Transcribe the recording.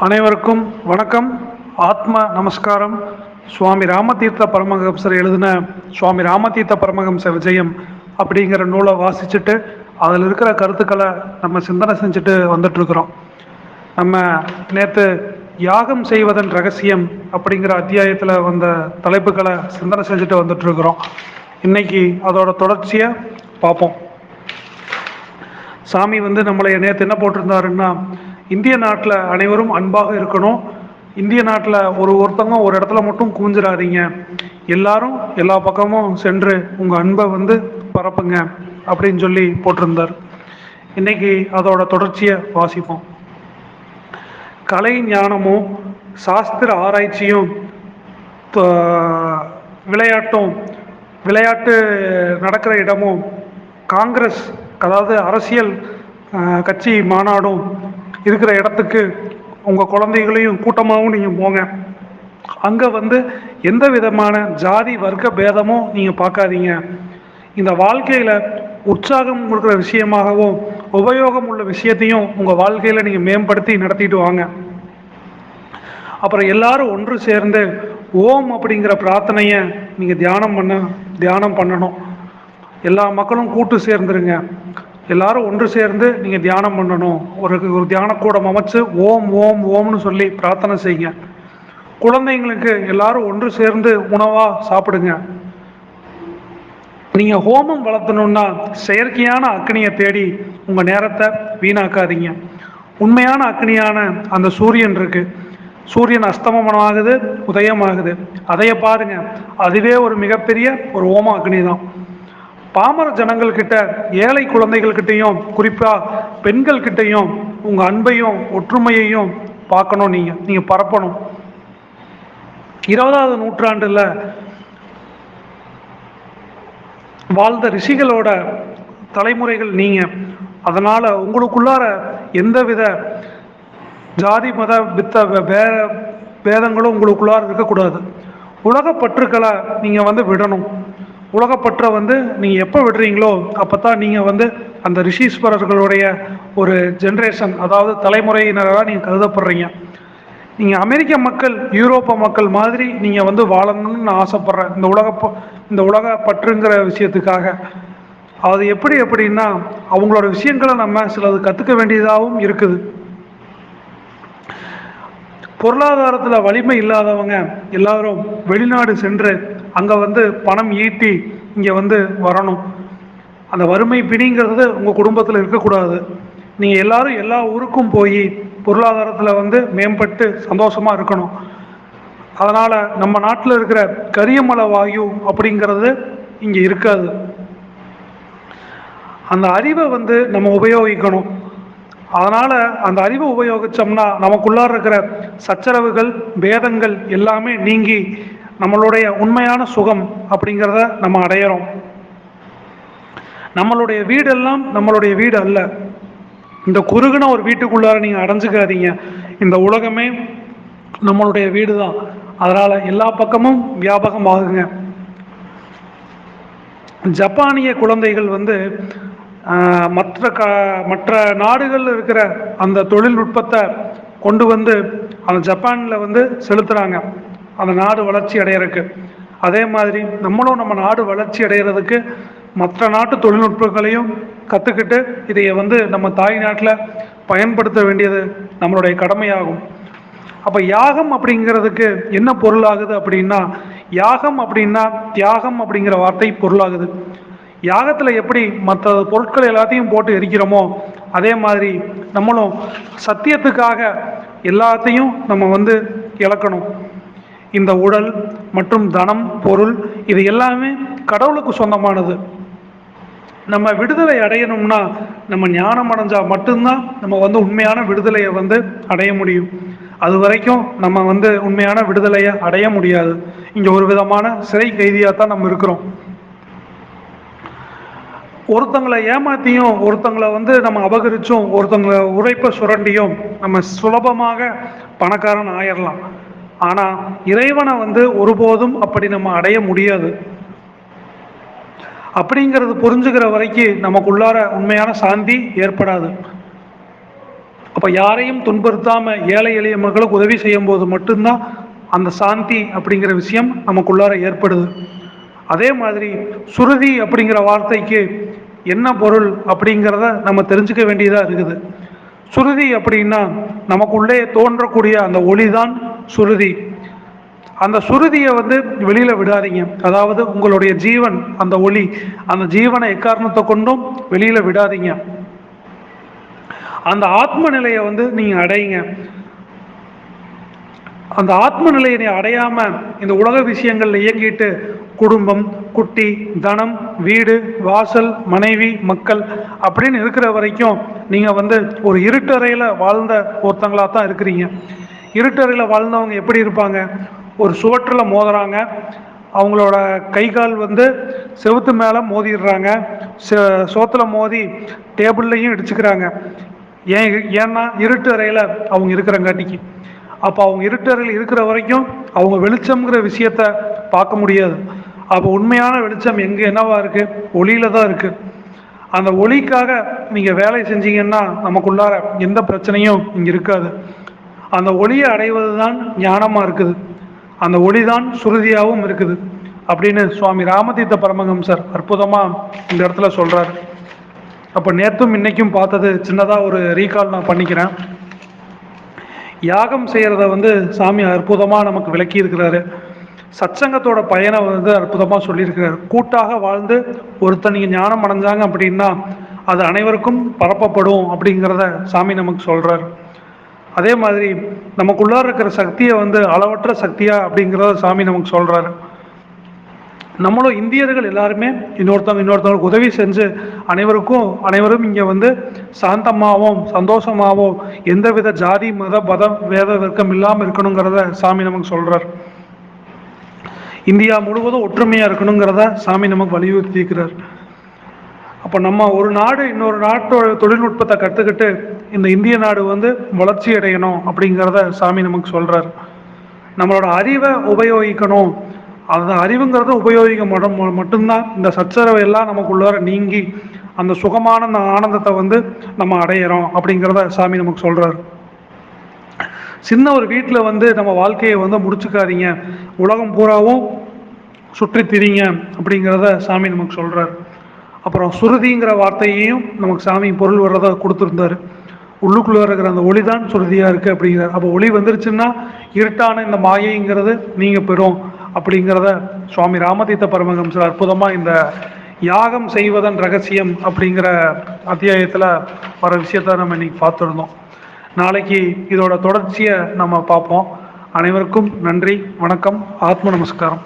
அனைவருக்கும் வணக்கம். ஆத்ம நமஸ்காரம். சுவாமி ராமதீர்த்த பரமஹம்சர் எழுதின சுவாமி ராமதீர்த்த பரமஹம்ச விஜயம் அப்படிங்கிற நூலை வாசிச்சுட்டு அதில் இருக்கிற கருத்துக்களை நம்ம சிந்தனை செஞ்சுட்டு வந்துட்டுருக்குறோம். நம்ம நேற்று யாகம் செய்வதன் ரகசியம் அப்படிங்கிற அத்தியாயத்தில் வந்த தலைப்புகளை சிந்தனை செஞ்சுட்டு வந்துட்டுருக்குறோம். இன்னைக்கு அதோட தொடர்ச்சியை பார்ப்போம். சாமி வந்து நம்மளை நேற்று என்ன போட்டிருந்தாருன்னா இந்திய நாட்டில் அனைவரும் அன்பாக இருக்கணும். இந்திய நாட்டில் ஒரு ஒருத்தவங்க ஒரு இடத்துல மட்டும் கூஞ்சிடாதீங்க எல்லாரும் எல்லா பக்கமும் சென்று உங்கள் அன்பை வந்து பரப்புங்க அப்படின்னு சொல்லி போட்டிருந்தார். இன்னைக்கு அதோட தொடர்ச்சியை வாசிப்போம். கலை ஞானமும் சாஸ்திர ஆராய்ச்சியும் விளையாட்டும் விளையாட்டு நடக்கிற இடமும் காங்கிரஸ் அதாவது அரசியல் கட்சி மாநாடும் இருக்கிற இடத்துக்கு உங்கள் குழந்தைகளையும் கூட்டமாகவும் நீங்கள் போங்க. அங்கே வந்து எந்த விதமான ஜாதி வர்க்க பேதமும் நீங்கள் பார்க்காதீங்க. இந்த வாழ்க்கையில் உற்சாகம் கொடுக்குற விஷயமாகவும் உபயோகம் உள்ள விஷயத்தையும் உங்கள் வாழ்க்கையில் நீங்கள் மேம்படுத்தி நடத்திட்டு வாங்க. அப்புறம் எல்லாரும் ஒன்று சேர்ந்து ஓம் அப்படிங்கிற பிரார்த்தனையை நீங்கள் தியானம் பண்ண தியானம் பண்ணணும். எல்லா மக்களும் கூட்டு சேர்ந்துருங்க. எல்லாரும் ஒன்று சேர்ந்து நீங்கள் தியானம் பண்ணணும். ஒரு ஒரு தியானக்கூடம் அமைச்சு ஓம் ஓம் ஓம்னு சொல்லி பிரார்த்தனை செய்யுங்க. குழந்தைங்களுக்கு எல்லாரும் ஒன்று சேர்ந்து உணவாக சாப்பிடுங்க. நீங்கள் ஹோமம் வளர்த்தணுன்னா செயற்கையான அக்னியை தேடி உங்கள் நேரத்தை வீணாக்காதீங்க. உண்மையான அக்னியான அந்த சூரியன் இருக்கு. சூரியன் அஸ்தமனமாகுது உதயமாகுது. அதைய பாருங்க. அதுவே ஒரு மிகப்பெரிய ஒரு ஓம அக்னி தான் பாமர ஜனங்கள் கிட்ட ஏழை குழந்தைகள் கிட்டயும் குறிப்பா பெண்கள் கிட்டயும் உங்க அன்பையும் ஒற்றுமையையும் பார்க்கணும் நீங்க. நீங்க பரப்பணும். இருபதாவது நூற்றாண்டுல வாழ்ந்த ரிஷிகளோட தலைமுறைகள் நீங்க. அதனால உங்களுக்குள்ளார எந்தவித ஜாதி மத வித்த வே- வேதங்களும் பேதங்களும் உங்களுக்குள்ளார இருக்கக்கூடாது. உலக பற்றுக்களை நீங்கள் வந்து விடணும். உலகப்பற்றை வந்து நீங்கள் எப்போ விடுறீங்களோ அப்போ தான் நீங்கள் வந்து அந்த ரிஷீஸ்வரர்களுடைய ஒரு ஜென்ரேஷன் அதாவது தலைமுறையினராக நீங்கள் கருதப்படுறீங்க. நீங்கள் அமெரிக்க மக்கள் யூரோப்ப மக்கள் மாதிரி நீங்கள் வந்து வாழணும்னு நான் ஆசைப்பட்றேன். இந்த உலக இந்த உலக பற்றுங்கிற விஷயத்துக்காக. அது எப்படி எப்படின்னா அவங்களோட விஷயங்களை நம்ம சிலது கற்றுக்க வேண்டியதாகவும் இருக்குது. பொருளாதாரத்தில் வலிமை இல்லாதவங்க எல்லாரும் வெளிநாடு சென்று அங்கே வந்து பணம் ஈட்டி இங்கே வந்து வரணும். அந்த வறுமை பிடிங்கிறது உங்கள் குடும்பத்தில் இருக்கக்கூடாது. நீங்கள் எல்லாரும் எல்லா ஊருக்கும் போய் பொருளாதாரத்தில் வந்து மேம்பட்டு சந்தோஷமாக இருக்கணும். அதனால் நம்ம நாட்டில் இருக்கிற கரியமலை வாயு அப்படிங்கிறது இங்கே இருக்காது. அந்த அறிவை வந்து நம்ம உபயோகிக்கணும். அதனால் அந்த அறிவை உபயோகிச்சோம்னா நமக்குள்ளார இருக்கிற சச்சரவுகள் பேதங்கள் எல்லாமே நீங்கி நம்மளுடைய உண்மையான சுகம் அப்படிங்கிறத நம்ம அடையிறோம். நம்மளுடைய வீடெல்லாம் நம்மளுடைய வீடு அல்ல. இந்த குறுகுன ஒரு வீட்டுக்குள்ளார நீங்கள் அடைஞ்சுக்காதீங்க. இந்த உலகமே நம்மளுடைய வீடு தான் அதனால் எல்லா பக்கமும் வியாபகம் ஆகுங்க ஜப்பானிய குழந்தைகள் வந்து மற்ற க மற்ற நாடுகளில் இருக்கிற அந்த தொழில்நுட்பத்தை கொண்டு வந்து அந்த ஜப்பானில் வந்து செலுத்துகிறாங்க அந்த நாடு வளர்ச்சி அடையிறதுக்கு. அதே மாதிரி நம்மளும் நம்ம நாடு வளர்ச்சி அடைகிறதுக்கு மற்ற நாட்டு தொழில்நுட்பங்களையும் கற்றுக்கிட்டு இதைய வந்து நம்ம தாய் நாட்டில் பயன்படுத்த வேண்டியது நம்மளுடைய கடமையாகும். அப்போ யாகம் அப்படிங்கிறதுக்கு என்ன பொருளாகுது அப்படின்னா யாகம் அப்படின்னா தியாகம் அப்படிங்கிற வார்த்தை பொருளாகுது. யாகத்தில் எப்படி மற்ற பொருட்கள் எல்லாத்தையும் போட்டு எரிக்கிறோமோ அதே மாதிரி நம்மளும் சத்தியத்துக்காக எல்லாத்தையும் நம்ம வந்து இழக்கணும். இந்த உடல் மற்றும் தனம் பொருள் இது எல்லாமே கடவுளுக்கு சொந்தமானது. நம்ம விடுதலை அடையணும்னா நம்ம ஞானம் அடைஞ்சால் மட்டும்தான் நம்ம வந்து உண்மையான விடுதலையை வந்து அடைய முடியும். அது வரைக்கும் நம்ம வந்து உண்மையான விடுதலையை அடைய முடியாது. இங்கே ஒரு விதமான சிறை கைதியாக தான் நம்ம இருக்கிறோம். ஒருத்தங்களை ஏமாத்தியும் ஒருத்தங்களை வந்து நம்ம அபகரிச்சும் ஒருத்தங்களை உழைப்பை சுரண்டியும் நம்ம சுலபமாக பணக்காரன் ஆயிடலாம் ஆனால் இறைவனை வந்து ஒருபோதும் அப்படி நம்ம அடைய முடியாது. அப்படிங்கிறது புரிஞ்சுக்கிற வரைக்கும் நமக்குள்ளார உண்மையான சாந்தி ஏற்படாது. அப்போ யாரையும் துன்புறுத்தாமல் ஏழை எளிய மக்களுக்கு உதவி செய்யும் போது மட்டும்தான் அந்த சாந்தி அப்படிங்கிற விஷயம் நமக்குள்ளார ஏற்படுது. அதே மாதிரி சுருதி அப்படிங்கிற வார்த்தைக்கு என்ன பொருள் அப்படிங்கிறத நம்ம தெரிஞ்சுக்க வேண்டியதாக இருக்குது. சுருதி அப்படின்னா நமக்குள்ளே தோன்றக்கூடிய அந்த ஒளி தான் சுருதி. அந்த சுருதியை வந்து வெளியில் விடாதீங்க. அதாவது உங்களுடைய ஜீவன் அந்த ஒளி அந்த ஜீவனை எக்காரணத்தை கொண்டும் வெளியில் விடாதீங்க. அந்த ஆத்ம நிலையை வந்து நீங்கள் அடையுங்க. அந்த ஆத்ம நிலையை அடையாமல் இந்த உலக விஷயங்களில் இயங்கிட்டு குடும்பம் குட்டி தனம் வீடு வாசல் மனைவி மக்கள் அப்படின்னு இருக்கிற வரைக்கும் நீங்கள் வந்து ஒரு இருட்டறையில் வாழ்ந்த ஒருத்தங்களாக தான் இருக்கிறீங்க. இருட்டறையில் வாழ்ந்தவங்க எப்படி இருப்பாங்க? ஒரு சுவற்றில் மோதுறாங்க. அவங்களோட கை கால் வந்து செவுத்து மேலே மோதிடுறாங்க. சோத்தில் மோதி டேபிள்லையும் இடிச்சுக்கிறாங்க. ஏன் ஏன்னா இருட்டு அறையில் அவங்க இருக்கிறங்காட்டிக்கு. அப்போ அவங்க இருட்டறையில் இருக்கிற வரைக்கும் அவங்க வெளிச்சம்ங்கிற விஷயத்த பார்க்க முடியாது. அப்போ உண்மையான வெளிச்சம் எங்கே என்னவா இருக்குது ஒளியில் தான் இருக்குது அந்த ஒளிக்காக நீங்கள் வேலை செஞ்சீங்கன்னா நமக்குள்ளார எந்த பிரச்சனையும் இங்கே இருக்காது. அந்த ஒளியை அடைவது தான் ஞானமாக இருக்குது. அந்த ஒளி தான் சுருதியாகவும் இருக்குது. அப்படின்னு சுவாமி ராமதீர்த்த பரமஹம்சர் அற்புதமாக இந்த இடத்துல சொல்கிறார் அப்போ நேற்றும் இன்னைக்கும் பார்த்தது சின்னதாக ஒரு ரீகால் நான் பண்ணிக்கிறேன். யாகம் செய்கிறத வந்து சாமி அற்புதமாக நமக்கு விளக்கி இருக்கிறாரு சச்சங்கத்தோட பயனை வந்து அற்புதமாக சொல்லியிருக்கிறார். கூட்டாக வாழ்ந்து ஒருத்தனிங்க ஞானம் அடைஞ்சாங்க அப்படின்னா அது அனைவருக்கும் பரப்பப்படும் அப்படிங்கிறத சாமி நமக்கு சொல்கிறார் அதே மாதிரி நமக்குள்ளார இருக்கிற சக்தியை வந்து அளவற்ற சக்தியா அப்படிங்கிறத சாமி நமக்கு சொல்கிறாரு நம்மளும் இந்தியர்கள் எல்லாருமே இன்னொருத்தவங்க இன்னொருத்தவங்களுக்கு உதவி செஞ்சு அனைவருக்கும் அனைவரும் இங்கே வந்து சாந்தமாகவும் சந்தோஷமாகவும் எந்தவித ஜாதி மத பதம் வேத வர்க்கம் இல்லாமல் இருக்கணுங்கிறத சாமி நமக்கு சொல்கிறார் இந்தியா முழுவதும் ஒற்றுமையாக இருக்கணுங்கிறத சாமி நமக்கு வலியுறுத்தி இருக்கிறார் அப்போ நம்ம ஒரு நாடு இன்னொரு நாட்டோட தொழில்நுட்பத்தை கற்றுக்கிட்டு இந்த இந்திய நாடு வந்து வளர்ச்சி அடையணும் அப்படிங்கிறத சாமி நமக்கு சொல்கிறார் நம்மளோட அறிவை உபயோகிக்கணும். அந்த அறிவுங்கிறத உபயோகிக்க மட்டும் மட்டும்தான். இந்த சச்சரவை எல்லாம் நமக்குள்ளார நீங்கி அந்த சுகமான அந்த ஆனந்தத்தை வந்து நம்ம அடையிறோம் அப்படிங்கிறத சாமி நமக்கு சொல்கிறார் சின்ன ஒரு வீட்டில் வந்து நம்ம வாழ்க்கையை வந்து முடிச்சுக்காதீங்க. உலகம் பூராவும் சுற்றி திரிங்க அப்படிங்கிறத சாமி நமக்கு சொல்கிறார் அப்புறம் சுருதிங்கிற வார்த்தையையும் நமக்கு சாமி பொருள் வர்றதை கொடுத்துருந்தாரு. உள்ளுக்குள்ளே இருக்கிற அந்த ஒளி தான் சுருதியாக இருக்குது அப்படிங்கிறார். அப்போ ஒளி வந்துருச்சுன்னா இருட்டான இந்த மாயைங்கிறது நீங்கள் பெறும் அப்படிங்கிறத சுவாமி ராமதீத்த பரமஹம்சர் அற்புதமாக இந்த யாகம் செய்வதன் ரகசியம் அப்படிங்கிற அத்தியாயத்தில் வர விஷயத்த நம்ம இன்னைக்கு பார்த்துருந்தோம். நாளைக்கு இதோட தொடர்ச்சியை நம்ம பார்ப்போம். அனைவருக்கும் நன்றி வணக்கம் ஆத்ம நமஸ்காரம்.